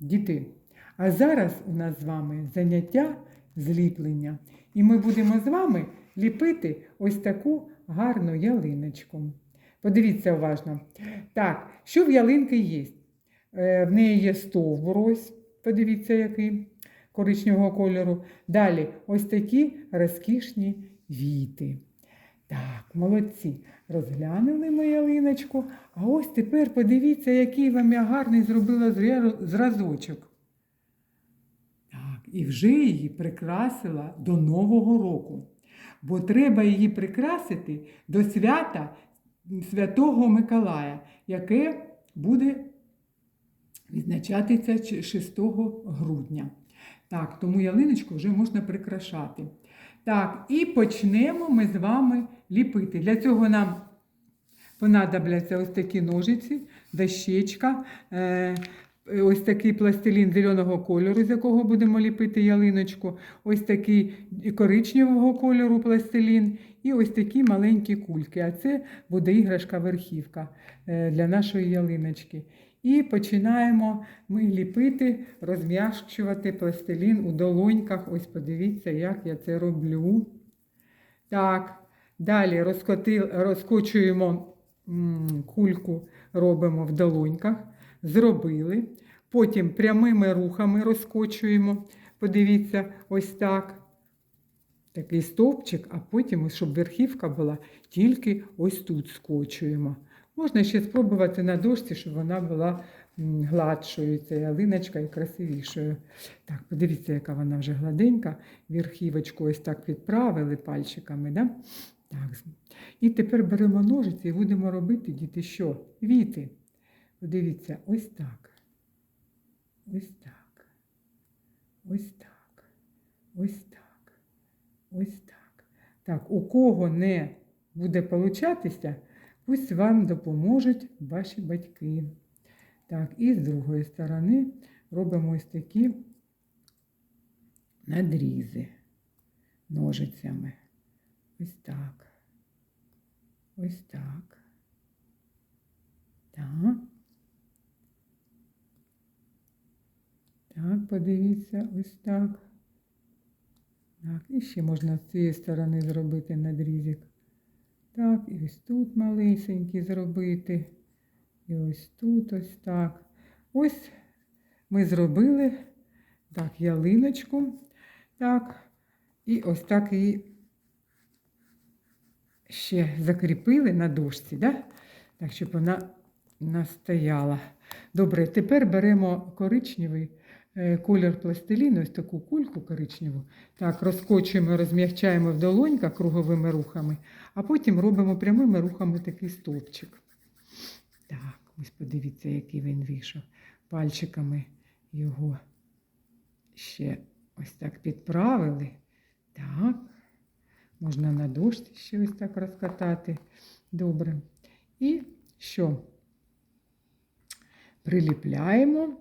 Діти, а зараз у нас з вами заняття зліплення. І ми будемо з вами ліпити ось таку гарну ялиночку. Подивіться уважно. Так, що в ялинки є? Е, В неї є стовбур, ось, подивіться, який коричневого кольору. Далі ось такі розкішні віти. Так, молодці. Розглянули ми ялиночку. А ось тепер подивіться, який вам я гарний зробила зразочок. Так, і вже її прикрасила до Нового року. Бо треба її прикрасити до свята Святого Миколая, яке буде відзначатися 6 грудня. Так, тому ялиночку вже можна прикрашати. Так, і почнемо ми з вами ліпити. Для цього нам понадобляться ось такі ножиці, дощечка, е, ось такий пластилін зеленого кольору, з якого будемо ліпити ялиночку, ось такий коричневого кольору пластилін і ось такі маленькі кульки. А це буде іграшка-верхівка е, для нашої ялиночки. І починаємо ми ліпити, розм'якшувати пластилін у долоньках. Ось подивіться, як я це роблю. Так, далі розкоти, розкочуємо кульку, робимо в долоньках. Зробили. Потім прямими рухами розкочуємо. Подивіться, ось так. Такий стовпчик, а потім, щоб верхівка була, тільки ось тут скочуємо. Можна ще спробувати на дошці, щоб вона була гладшою, ця ялиночка і красивішою. Так, подивіться, яка вона вже гладенька. Верхівочку ось так відправили пальчиками. Да? Так. І тепер беремо ножиці і будемо робити, діти, що? Віти. Подивіться, ось так. Ось так. Ось так. Ось так. Ось так. Так, у кого не буде получатися, пусть вам допоможуть ваші батьки. Так, і з другої сторони робимо ось такі надрізи ножицями. Ось так. Ось так. Так. Так, подивіться, ось так. Так, і ще можна з цієї сторони зробити надрізик. Так, і ось тут малесенький зробити. І ось тут ось так. Ось ми зробили так, ялиночку. Так, і ось так її ще закріпили на дошці, да? так, щоб вона настояла. Добре, тепер беремо коричневий е, колір пластиліну, ось таку кульку коричневу. Так, розкочуємо, розм'ягчаємо в долоньках круговими рухами, а потім робимо прямими рухами такий стовпчик. Ось подивіться, який він вийшов. Пальчиками його ще ось так підправили. Так. Можна на дошці ще ось так розкатати. Добре. І що? Приліпляємо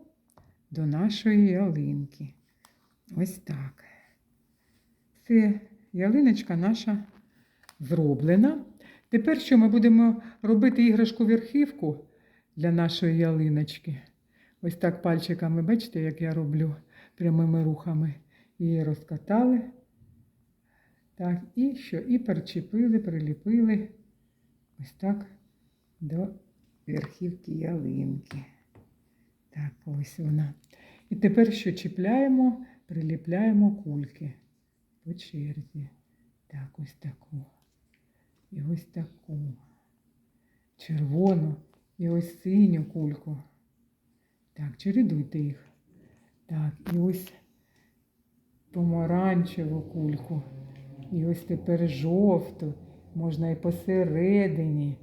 до нашої ялинки. Ось так. Це ялиночка наша зроблена. Тепер що ми будемо робити іграшку верхівку для нашої ялиночки. Ось так пальчиками, бачите, як я роблю прямими рухами. Її розкатали. Так, і що? І причепили, приліпили ось так до верхівки ялинки. Так, ось вона. І тепер що чіпляємо, приліпляємо кульки по черзі. Так, ось таку. І ось таку. Червону і ось синю кульку. Так, чередуйте їх. Так, і ось помаранчеву кульку. І ось тепер жовту, можна і посередині.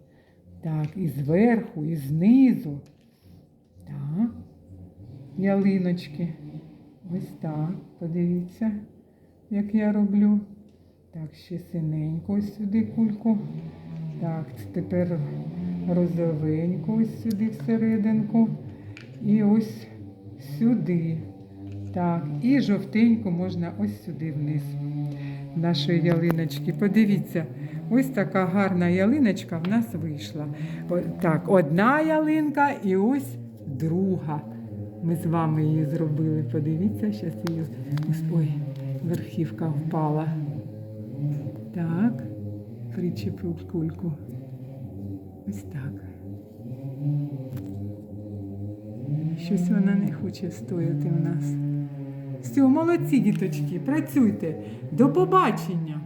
Так, і зверху, і знизу. Так. Ялиночки. Ось так. Подивіться, як я роблю. Так, ще синеньку ось сюди кульку. Так, тепер розовеньку ось сюди всерединку. І ось сюди. Так, і жовтеньку можна ось сюди вниз нашої ялиночки. Подивіться, ось така гарна ялиночка в нас вийшла. Так, одна ялинка і ось друга Ми з вами її зробили. Подивіться, зараз її. Ой, верхівка впала. Так, причепив кульку. Ось так. Щось вона не хоче стояти в нас. Все, молодці, діточки, працюйте. До побачення!